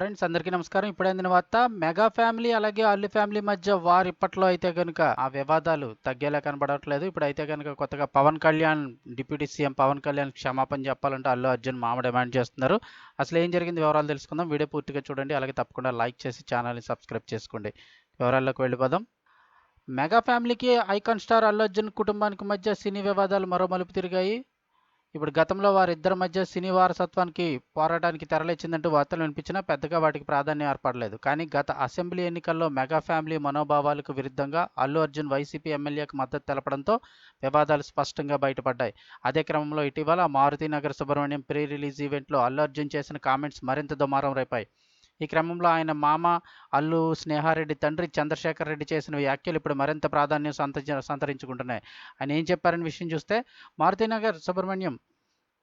Friends అందరికీ నమస్కారం. ఇప్పుడు అందిన వార్త మెగా ఫ్యామిలీ అలాగే అల్లు ఫ్యామిలీ మధ్య వారు ఇప్పట్లో అయితే కనుక ఆ వివాదాలు తగ్గేలా కనబడట్లేదు. ఇప్పుడు అయితే కనుక కొత్తగా పవన్ కళ్యాణ్ డిప్యూటీ సీఎం పవన్ కళ్యాణ్ క్షమాపణ చెప్పాలంటే అల్లు అర్జున్ మామ డిమాండ్ చేస్తున్నారు. అసలు ఏం జరిగింది? వివరాలు తెలుసుకుందాం. వీడియో పూర్తిగా చూడండి. అలాగే తప్పకుండా లైక్ చేసి ఛానల్ని సబ్స్క్రైబ్ చేసుకోండి. వివరాల్లోకి వెళ్ళిపోదాం. మెగా ఫ్యామిలీకి ఐకాన్ స్టార్ అల్లు అర్జున్ కుటుంబానికి మధ్య సినీ వివాదాలు మరో మలుపు తిరిగాయి. ఇప్పుడు గతంలో వారిద్దరి మధ్య సినీ వారసత్వానికి పోరాటానికి తెరలేచిందంటూ వార్తలు వినిపించినా పెద్దగా వాటికి ప్రాధాన్యం ఏర్పడలేదు. కానీ గత అసెంబ్లీ ఎన్నికల్లో మెగా ఫ్యామిలీ మనోభావాలకు విరుద్ధంగా అల్లు అర్జున్ వైసీపీ ఎమ్మెల్యేకు మద్దతు తెలపడంతో వివాదాలు స్పష్టంగా బయటపడ్డాయి. అదే క్రమంలో ఇటీవల మారుతి మారుతినగర్ సుబ్రహ్మణ్యం ప్రీ రిలీజ్ ఈవెంట్లో అల్లు అర్జున్ చేసిన కామెంట్స్ మరింత దుమారం రేపాయి. ఈ క్రమంలో ఆయన మామ అల్లు స్నేహారెడ్డి తండ్రి చంద్రశేఖర్ రెడ్డి చేసిన వ్యాఖ్యలు ఇప్పుడు మరింత ప్రాధాన్యం సంత సంతరించుకుంటున్నాయి. ఆయన ఏం చెప్పారని విషయం చూస్తే మారుతినగర్ సుబ్రహ్మణ్యం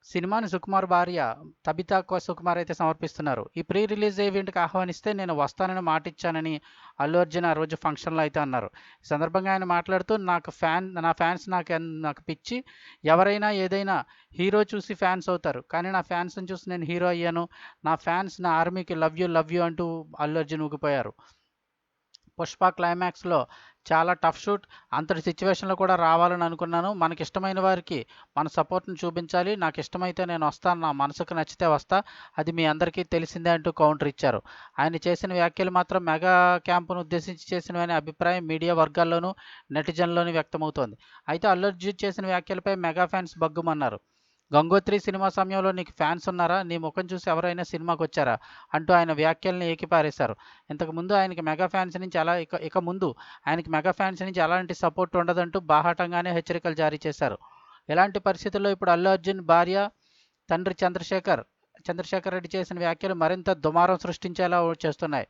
సినిమాని సుకుమార్ భార్య తబితా సుకుమార్ అయితే సమర్పిస్తున్నారు. ఈ ప్రీ రిలీజ్ ఈవెంట్కి ఆహ్వానిస్తే నేను వస్తానని మాట ఇచ్చానని అల్లు అర్జున్ ఆ రోజు ఫంక్షన్లో అయితే అన్నారు. ఈ సందర్భంగా ఆయన మాట్లాడుతూ నాకు ఫ్యాన్ నా ఫ్యాన్స్ నాకు నాకు పిచ్చి. ఎవరైనా ఏదైనా హీరో చూసి ఫ్యాన్స్ అవుతారు. కానీ నా ఫ్యాన్స్ని చూసి నేను హీరో అయ్యాను. నా ఫ్యాన్స్ నా ఆర్మీకి లవ్ యూ లవ్ యూ అంటూ అల్లు అర్జున్ ఊగిపోయారు. పుష్ప క్లైమాక్స్లో చాలా టఫ్ షూట్. అంతటి సిచ్యువేషన్లో కూడా రావాలని అనుకున్నాను. మనకి ఇష్టమైన వారికి మన సపోర్ట్ని చూపించాలి. నాకు ఇష్టమైతే నేను వస్తాను. నా మనసుకు నచ్చితే వస్తా. అది మీ అందరికీ తెలిసిందే అంటూ కౌంటర్ ఇచ్చారు. ఆయన చేసిన వ్యాఖ్యలు మాత్రం మెగా క్యాంపును ఉద్దేశించి చేసినవనే అభిప్రాయం మీడియా వర్గాల్లోనూ నెటిజన్లోనూ వ్యక్తమవుతోంది. అయితే అల్లు అర్జున్ చేసిన వ్యాఖ్యలపై మెగా ఫ్యాన్స్ బగ్గుమన్నారు. గంగోత్రి సినిమా సమయంలో నీకు ఫ్యాన్స్ ఉన్నారా? నీ ముఖం చూసి ఎవరైనా సినిమాకి వచ్చారా? అంటూ ఆయన వ్యాఖ్యల్ని ఏకిపారేశారు. ఇంతకు ముందు ఆయనకి మెగా ఫ్యాన్స్ నుంచి అలా ఇక ఇక ముందు ఆయనకి మెగా ఫ్యాన్స్ నుంచి ఎలాంటి సపోర్ట్ ఉండదంటూ బాహాటంగానే హెచ్చరికలు జారీ చేశారు. ఇలాంటి పరిస్థితుల్లో ఇప్పుడు అల్లు అర్జున్ భార్య తండ్రి చంద్రశేఖర్ చంద్రశేఖర్ రెడ్డి చేసిన వ్యాఖ్యలు మరింత దుమారం సృష్టించేలా చేస్తున్నాయి.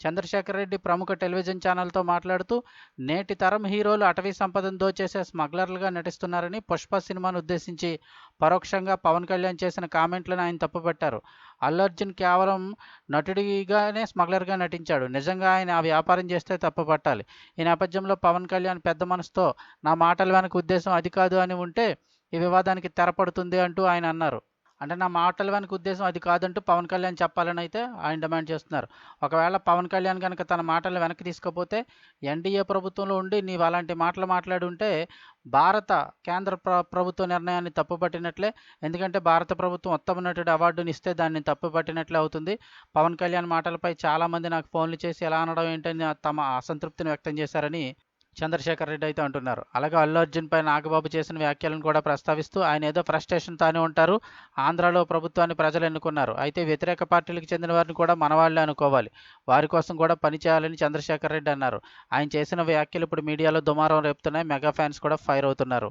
చంద్రశేఖర్ రెడ్డి ప్రముఖ టెలివిజన్ ఛానల్తో మాట్లాడుతూ నేటి తరం హీరోలు అటవీ సంపదను దోచేసే స్మగ్లర్లుగా నటిస్తున్నారని పుష్ప సినిమాను ఉద్దేశించి పరోక్షంగా పవన్ కళ్యాణ్ చేసిన కామెంట్లను ఆయన తప్పుపట్టారు. అల్లు అర్జున్ కేవలం నటుడిగానే స్మగ్లర్గా నటించాడు. నిజంగా ఆయన ఆ వ్యాపారం చేస్తే తప్పుపట్టాలి. ఈ నేపథ్యంలో పవన్ కళ్యాణ్ పెద్ద మనసుతో నా మాటల వెనక ఉద్దేశం అది కాదు అని ఉంటే ఈ వివాదానికి తెరపడుతుంది అంటూ ఆయన అన్నారు. అంటే నా మాటల వెనక ఉద్దేశం అది కాదంటూ పవన్ కళ్యాణ్ చెప్పాలని అయితే ఆయన డిమాండ్ చేస్తున్నారు. ఒకవేళ పవన్ కళ్యాణ్ కనుక తన మాటలు వెనక్కి తీసుకోపోతే ఎన్డీఏ ప్రభుత్వంలో ఉండి నీవు అలాంటి మాటలు మాట్లాడుంటే భారత కేంద్ర ప్ర ప్రభుత్వ నిర్ణయాన్ని తప్పుపట్టినట్లే. ఎందుకంటే భారత ప్రభుత్వం ఉత్తమ నటుడు అవార్డుని ఇస్తే దాన్ని తప్పుపట్టినట్లే అవుతుంది. పవన్ కళ్యాణ్ మాటలపై చాలామంది నాకు ఫోన్లు చేసి ఎలా అనడం ఏంటని తమ అసంతృప్తిని వ్యక్తం చేశారని చంద్రశేఖర్ రెడ్డి అయితే అంటున్నారు. అలాగే అల్లు అర్జున్ పై నాగబాబు చేసిన వ్యాఖ్యలను కూడా ప్రస్తావిస్తూ ఆయన ఏదో ఫ్రస్ట్రేషన్తోనే ఉంటారు. ఆంధ్రాలో ప్రభుత్వాన్ని ప్రజలు ఎన్నుకున్నారు. అయితే వ్యతిరేక పార్టీలకు చెందిన వారిని కూడా మనవాళ్ళే అనుకోవాలి. వారి కోసం కూడా పనిచేయాలని చంద్రశేఖర్ రెడ్డి అన్నారు. ఆయన చేసిన వ్యాఖ్యలు ఇప్పుడు మీడియాలో దుమారం రేపుతున్నాయి. మెగా ఫ్యాన్స్ కూడా ఫైర్ అవుతున్నారు.